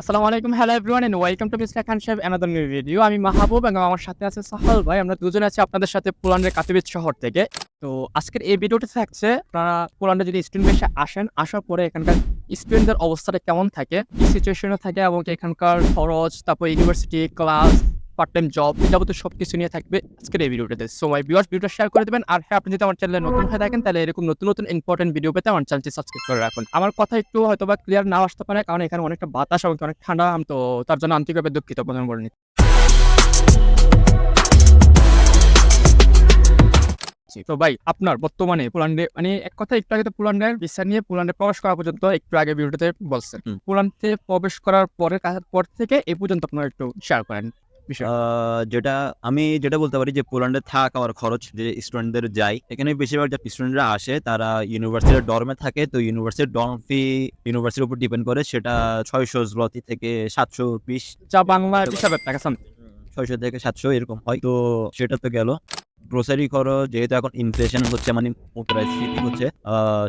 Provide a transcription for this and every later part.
আসসালামু আলাইকুম hello everyone and welcome to mister Khan Saheb another new video আমি মাহবুব এবং আমার সাথে আছে সাহাল ভাই। আমরা দুজনে আছি আপনাদের সাথে পোল্যান্ডের কাতিবিদ শহর থেকে। তো আজকের এই ভিডিওটা থাকছে, আপনারা পোল্যান্ডে যদি স্টুডেন্ট এসে আসেন, আসার পরে এখানকার স্টুডেন্টদের অবস্থাটা কেমন থাকে, কি সিচুয়েশনে থাকে এবং এখানকার খরচ, তারপর university class part time job যাবতীয় সব কিছু নিয়ে থাকবে আজকের এই ভিডিওটাতে। সো মাই ভিউয়ার্স ভিডিওটা শেয়ার করে দেবেন। আর হ্যাঁ আপনি যদি আমার চ্যানেলে নতুন হয়ে থাকেন তাহলে এরকম নতুন নতুন ইম্পর্টেন্ট ভিডিও পেতে আমার চ্যানেলটি সাবস্ক্রাইব করে রাখুন। আমার কথা একটু হয়তো বা ক্লিয়ার না আসতে পারে কারণ এখানে অনেকটা বাতাস এবং অনেক ঠান্ডা আমি তো তার জন্য আন্তরিকভাবে দুঃখিত প্রদান নিচ্ছি। তো ভাই আপনার বর্তমানে পোল্যান্ডে মানে এক কথা একটু আগে তো পোল্যান্ডের ভিসা নিয়ে পোল্যান্ডে প্রবেশ করা পর্যন্ত একটু আগে ভিডিওতে বলছেন। পোল্যান্ডে প্রবেশ করার পরে পর থেকে এই পর্যন্ত আপনারা একটু শেয়ার করেন। যেটা আমি যেটা বলতে পারি যে পোল্যান্ডে থাক আমার খরচ যে স্টুডেন্টদের যায় এখানে বেশিরভাগ যা স্টুডেন্টরা আসে তারা ইউনিভার্সিটির ডর্মে থাকে তো ইউনিভার্সিটির ডর্ম ফি ইউনিভার্সিটির উপর ডিপেন্ড করে সেটা ছয়শো জলতি থেকে সাতশো বিশ চা বাংলা হিসাবে টাকা ছয়শো থেকে সাতশো এরকম হয় তো সেটা তো গেল। গ্রোসারি খরচ যেহেতু এখন ইনফ্লেশন হচ্ছে মানে মুদ্রাস্ফীতি হচ্ছে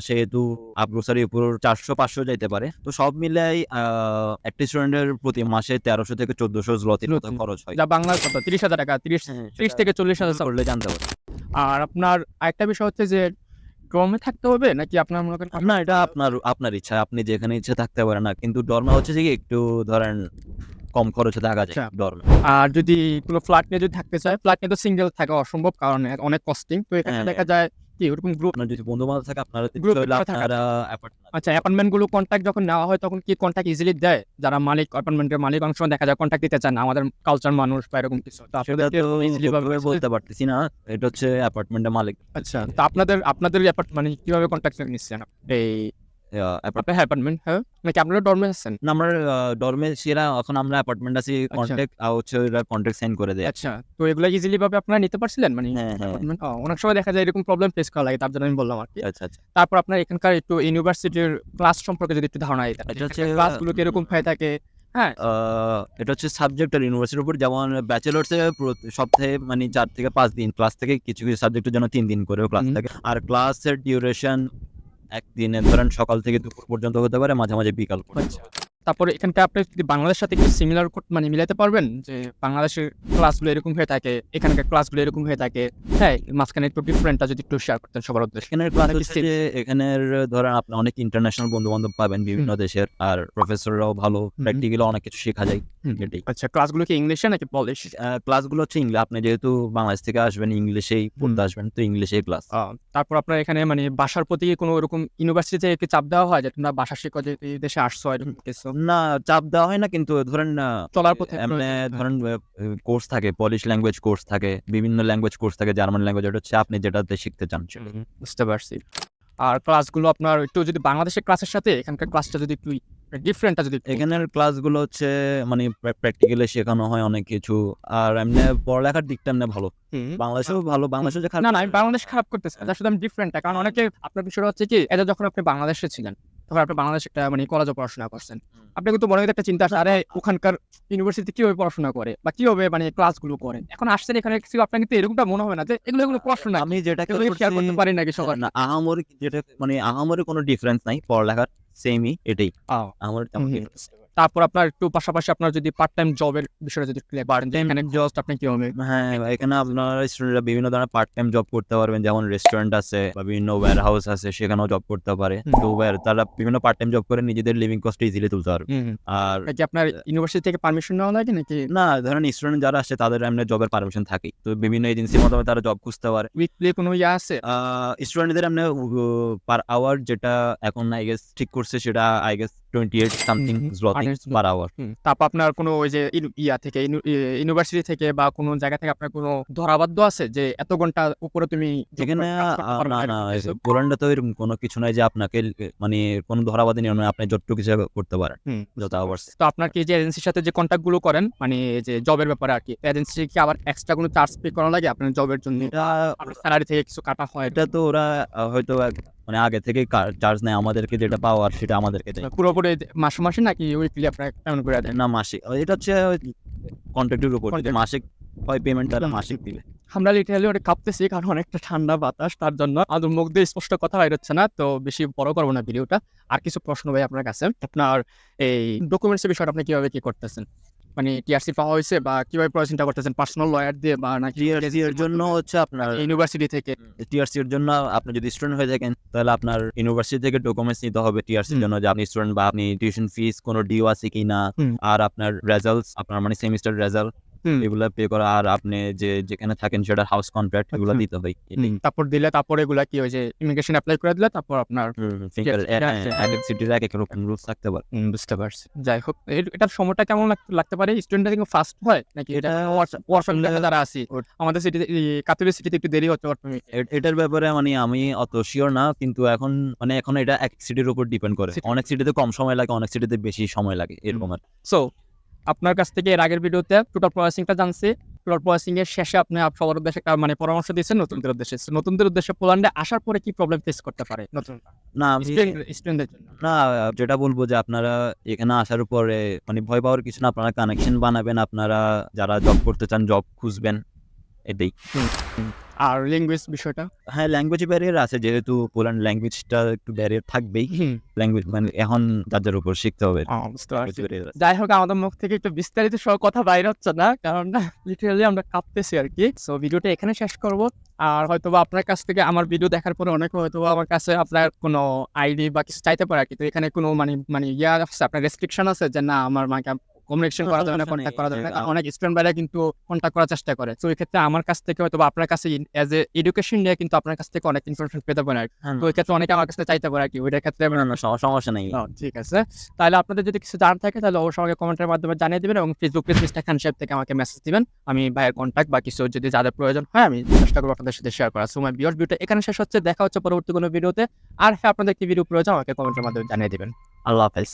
সেহেতু আপ গ্রোসারির উপর চারশো পাঁচশো যাইতে পারে। তো সব মিলাই একটা স্টুডেন্টের প্রতি মাসে তেরোশো থেকে চোদ্দশো জলতির মতো খরচ হয়। যা বাংলার কত? তিরিশ হাজার টাকা তিরিশ ত্রিশ থেকে চল্লিশ হাজার করলে জানতে পারে। আর আপনার আরেকটা বিষয় হচ্ছে যে ড্রমে থাকতে হবে নাকি আপনার মনে করেন না এটা আপনার আপনার ইচ্ছা আপনি যেখানে ইচ্ছে থাকতে পারেন না। কিন্তু ডর্মে হচ্ছে যে একটু ধরেন কম খরচে থাকা যায় আচ্ছা। আর যদি কোনো ফ্ল্যাট নিয়ে যদি থাকতে চায় ফ্ল্যাট নিয়ে তো সিঙ্গেল থাকা অসম্ভব কারণ অনেক কস্টিং তো এখানে হ্যাঁ। দেখা যায় কি ওরকম গ্রুপ আপনার যদি বন্ধু বান্ধব থাকে আপনারা আচ্ছা অ্যাপার্টমেন্টগুলো কন্ট্যাক্ট যখন নেওয়া হয় তখন কি কন্ট্যাক্ট ইজিলি দেয়? যারা মালিক অ্যাপার্টমেন্টের মালিক সময় দেখা যায় কন্ট্যাক্ট দিতে চান না। আমাদের কালচার মানুষ বা এরকম কিছু। বলতে পারতেছি না। এটা হচ্ছে অ্যাপার্টমেন্টের মালিক। আচ্ছা তো আপনাদের আপনাদের মানে কীভাবে কন্ট্যাক্ট নিচ্ছেন এই আপনার অ্যাপার্টমেন্ট হ্যাঁ নাকি আপনারা ডরমে আছেন না, আমার ডর্মে সেরা এখন আমরা অ্যাপার্টমেন্ট আছি কন্ট্যাক্ট হচ্ছে ওরা কন্ট্যাক্ট সাইন করে দেয় আচ্ছা তো এগুলো ইজিলি ভাবে আপনারা নিতে পারছিলেন মানে অনেক সময় দেখা যায় এরকম প্রবলেম ফেস করা লাগে তার জন্য আমি বললাম আর কি আচ্ছা আচ্ছা তারপর আপনার এখানকার একটু ইউনিভার্সিটির ক্লাস সম্পর্কে যদি একটু ধারণা দিতেন এটা হচ্ছে, ক্লাসগুলো কীরকম হয়ে থাকে হ্যাঁ এটা হচ্ছে সাবজেক্ট আর ইউনিভার্সিটির উপর যেমন ব্যাচেলার্সে সপ্তাহে মানে চার থেকে পাঁচ দিন ক্লাস থেকে কিছু কিছু সাবজেক্টের জন্য তিন দিন করেও ক্লাস থাকে আর ক্লাসের ডিউরেশন একদিনে ধরেন সকাল থেকে দুপুর পর্যন্ত হতে পারে মাঝে মাঝে বিকাল আচ্ছা। তারপরে এখানকার আপনি যদি বাংলাদেশের সাথে একটু সিমিলার মানে মিলাতে পারবেন? যে বাংলাদেশের ক্লাসগুলো এরকম হয়ে থাকে এখানকার ক্লাসগুলো এরকম হয়ে থাকে হ্যাঁ মাঝখানে একটু ডিফারেন্টটা যদি একটু শেয়ার করতেন সবার উদ্দেশ্যে। এখানের ক্লাস হচ্ছে যে এখানের ধরেন আপনি অনেক ইন্টারন্যাশনাল বন্ধু বান্ধব পাবেন বিভিন্ন দেশের আর প্রফেসররাও ভালো প্র্যাকটিক্যালি অনেক কিছু শেখা যায়। এটাই। আচ্ছা ক্লাসগুলো কি ইংলিশে নাকি পলিশ? ক্লাসগুলো হচ্ছে ইংলিশ আপনি যেহেতু বাংলাদেশ থেকে আসবেন ইংলিশেই পড়তে আসবেন তো ইংলিশেই ক্লাস। তারপর আপনার এখানে মানে বাসার প্রতি কোনো এরকম ইউনিভার্সিটিতে একটু চাপ দেওয়া হয়? যে তোমরা বাসা যে দেশে আসছো এরকম কিছু? না চাপ দেওয়া হয় না কিন্তু ধরেন চলার পথে ধরেন কোর্স থাকে পলিশ ল্যাঙ্গুয়েজ কোর্স থাকে বিভিন্ন ল্যাঙ্গুয়েজ কোর্স থাকে জার্মান ল্যাঙ্গুয়েজ এটা হচ্ছে আপনি যেটাতে শিখতে চান। বুঝতে পারছি। আর ক্লাসগুলো আপনার একটু যদি বাংলাদেশের ক্লাসের সাথে এখানকার ক্লাসটা যদি একটু ডিফারেন্টটা যদি একটু- এখানের ক্লাসগুলো হচ্ছে মানে প্র্যাকটিক্যালি শেখানো হয় অনেক কিছু। আর এমনি পড়ালেখার দিকটা এমনি ভালো। বাংলাদেশেও ভালো বাংলাদেশে যে খারাপ না না আমি বাংলাদেশ খারাপ করতেছি তার শুধু আমি ডিফারেন্টটা কারণ অনেকে আপনার বিষয়টা হচ্ছে কি এটা যখন আপনি বাংলাদেশে ছিলেন তখন আপনি বাংলাদেশে একটা মানে কলেজে পড়াশোনা করছেন। আপনি কিন্তু মনে হয় একটা চিন্তা আসে আরে ওখানকার ইউনিভার্সিটি কীভাবে পড়াশোনা করে? বা কীভাবে মানে ক্লাসগুলো করেন এখন আসছেন এখানে কিছু আপনার কিন্তু এরকমটা মনে হবে না যে এগুলো এগুলো পড়াশোনা। আমি যেটা শেয়ার করতে পারি নাকি সবার? না আহামরি যেটা মানে আহামরি কোনো ডিফারেন্স নাই। পড়ালেখার সেমই এটাই আমার তেমন। তারপর আপনার একটু পাশাপাশি আপনার যদি পার্ট টাইম জবের বিষয়টা যদি যে এখানে জবটা আপনি কি হবে? হ্যাঁ এখানে আপনারা স্টুডেন্টরা বিভিন্ন ধরনের পার্ট টাইম জব করতে পারবেন যেমন রেস্টুরেন্ট আছে বা বিভিন্ন ওয়্যার হাউস আছে সেখানেও জব করতে পারে। তো ওয়্যার তারা বিভিন্ন পার্ট টাইম জব করে নিজেদের লিভিং কস্ট ইজিলি তুলতে পারবে। আর কি আপনার ইউনিভার্সিটি থেকে পারমিশন নেওয়া লাগে নাকি? না ধরেন স্টুডেন্ট যারা আসে তাদের এমনি জবের পারমিশন থাকে তো বিভিন্ন এজেন্সির মাধ্যমে তারা জব খুঁজতে পারে। উইকলি কোনো ইয়ে আছে? স্টুডেন্টদের এমনি পার আওয়ার যেটা এখন আই গেস ঠিক করছে সেটা I guess twenty eight something hmm, জলতি 28 per hour তারপর আপনার কোনো ওই যে ইয়া থেকে ইউনিভার্সিটি থেকে বা কোনো জায়গা থেকে আপনার কোনো ধরাবাধ্য আছে যে এত ঘণ্টা উপরে তুমি job এখানে করে কাজ করতে আহ, পারবে না না, না এরকম কিছু? পোল্যান্ডে তো এরকম কোনো কিছু নাই যে আপনাকে মানে কোনো ধরাবাদি নিয়ম নয় আপনি যতটুকু কিছু করতে পারেন। যত আওয়ার্স তো আপনার কি যে এজেন্সির সাথে যে কন্ট্যাক্টগুলো করেন মানে যে জবের ব্যাপারে আর কি এজেন্সি কি আবার এক্সট্রা কোনো চার্জ পে করা লাগে আপনার জবের জন্য? এটা স্যালারি থেকে কিছু কাটা হয়? এটা তো ওরা হয়তো মানে আগে থেকে চার্জ নেয় আমাদেরকে যেটা পাওয়ার সেটা আমাদেরকে দেয়। পুরোপুরি মাসে মাসে নাকি উইকলি আপনার পেমেন্ট করে দেন? না মাসিক এটা হচ্ছে কন্ট্রাক্টের উপর। মাসিক হয় পেমেন্ট তাহলে মাসিক দিবে। আমরা লিটারালি ওটা কাঁপতেছি কারণ অনেকটা ঠান্ডা বাতাস তার জন্য আমাদের মুখ দিয়ে স্পষ্ট কথা বাইর হচ্ছে না তো বেশি বড় করব না ভিডিওটা আর কিছু প্রশ্ন ভাই আপনার কাছে। আপনার এই ডকুমেন্টসের বিষয়টা আপনি কীভাবে কি করতেছেন? মানে টিআরসি পাওয়া হয়েছে বা কীভাবে প্রসেসিংটা করতেছেন পার্সোনাল লয়ার দিয়ে বা নাকি টিআরসি এর জন্য হচ্ছে আপনার ইউনিভার্সিটি থেকে টিআরসি এর জন্য আপনি যদি স্টুডেন্ট হয়ে থাকেন তাহলে আপনার ইউনিভার্সিটি থেকে ডকুমেন্টস নিতে হবে টিআরসি এর। জন্য যে আপনি স্টুডেন্ট বা আপনি টিউশন ফিস কোনো ডিও আছে কিনা। আর আপনার রেজাল্টস আপনার মানে সেমিস্টার রেজাল্ট। এগুলা পে করা আর আপনি যে যেখানে থাকেন সেটা হাউস কন্ট্রাক্ট এগুলো আচ্ছা। দিতে হয় তারপর দিলে তারপর এগুলা কি হয়েছে ইমিগ্রেশন অ্যাপ্লাই করে দিলে তারপর আপনার yes, yes. এক এক সিটির এক এক রকম রুলস থাকতে পারে। বুঝতে পারছি। যাই হোক এটার সময়টা কেমন লাগতে পারে? স্টুডেন্টরা কিন্তু ফাস্ট হয়? নাকি এটা ওয়ার্কশপ যারা আছি? আমাদের সিটিতে কাতুরি সিটিতে একটু দেরি হচ্ছে এটার ব্যাপারে মানে আমি অত শিওর না কিন্তু এখন মানে এখন এটা এক সিটির উপর ডিপেন্ড করে। অনেক সিটিতে কম সময় লাগে অনেক সিটিতে বেশি সময় লাগে এরকম আর সো আপনার কাছ থেকে এর আগের ভিডিওতে টোটাল প্রসেসিংটা জানছি। টোটাল প্রসেসিং এর শেষে আপনি আপ- সবার উদ্দেশ্যে মানে পরামর্শ দিয়েছেন নতুনদের উদ্দেশ্যে। নতুনদের উদ্দেশ্যে পোল্যান্ডে আসার পরে কি প্রবলেম ফেস করতে পারে নতুন না স্টুডেন্টদের জন্য। না যেটা বলব যে আপনারা এখানে আসার পরে মানে ভয় পাওয়ার কিছু না আপনারা কানেকশন বানাবেন আপনারা যারা জব করতে চান জব খুঁজবেন এটাই। আর ল্যাঙ্গুয়েজ বিষয়টা? হ্যাঁ ল্যাঙ্গুয়েজ ব্যারিয়ার আছে যেহেতু পোল্যান্ড ল্যাঙ্গুয়েজটা একটু ব্যারিয়ার থাকবেই। ল্যাঙ্গুয়েজ মানে এখন যার উপর শিখতে হবে। যাই হোক আমাদের মুখ থেকে একটু বিস্তারিত সহ কথা বাইরে হচ্ছে না কারণ না লিটারালি আমরা কাঁপতেছি আর কি। সো ভিডিওটা এখানে শেষ করব। আর হয়তোবা আপনার কাছ থেকে আমার ভিডিও দেখার পরে অনেকে হয়তো আমার কাছে আপনার কোনো আইডি বা কিছু চাইতে পারে আর কি। তো এখানে কোনো মানে মানে ইয়া আছে আপনার রেস্ট্রিকশন আছে যে না আমার মানে কমিউনিকেশন করা যাবে না কন্ট্যাক্ট করা যাবে না অনেক স্টুডেন্ট কিন্তু কন্ট্যাক্ট করার চেষ্টা করে। তো এই ক্ষেত্রে আমার কাছ থেকে হয়তো আপনার কাছে অ্যাজ এ এডুকেশন নিয়ে কিন্তু আপনার কাছ থেকে অনেক ইনফরমেশন পেতে পারে। হ্যাঁ, তো ওই ক্ষেত্রে অনেকে আমার কাছে চাইতে পারে আর কি। ওইটার ক্ষেত্রে সমস্যা নেই। ঠিক আছে। তাহলে আপনাদের যদি কিছু জানার থাকে তাহলে অবশ্যই আমাকে কমেন্টের মাধ্যমে জানিয়ে দিবেন এবং ফেসবুক পেজ মিস্টার খান সাহেব থেকে আমাকে মেসেজ দিবেন। আমি ভাইয়ের কন্ট্যাক্ট বা কিছু যদি যাদের প্রয়োজন হয় আমি চেষ্টা করব আপনাদের সাথে শেয়ার করার। সময় বিয়র ভিডিওটা এখানে শেষ হচ্ছে। দেখা হচ্ছে পরবর্তী কোনো ভিডিওতে আর হ্যাঁ আপনাদের কি ভিডিও প্রয়োজন আমাকে কমেন্টের মাধ্যমে জানিয়ে দিবেন। আল্লাহ হাফেজ।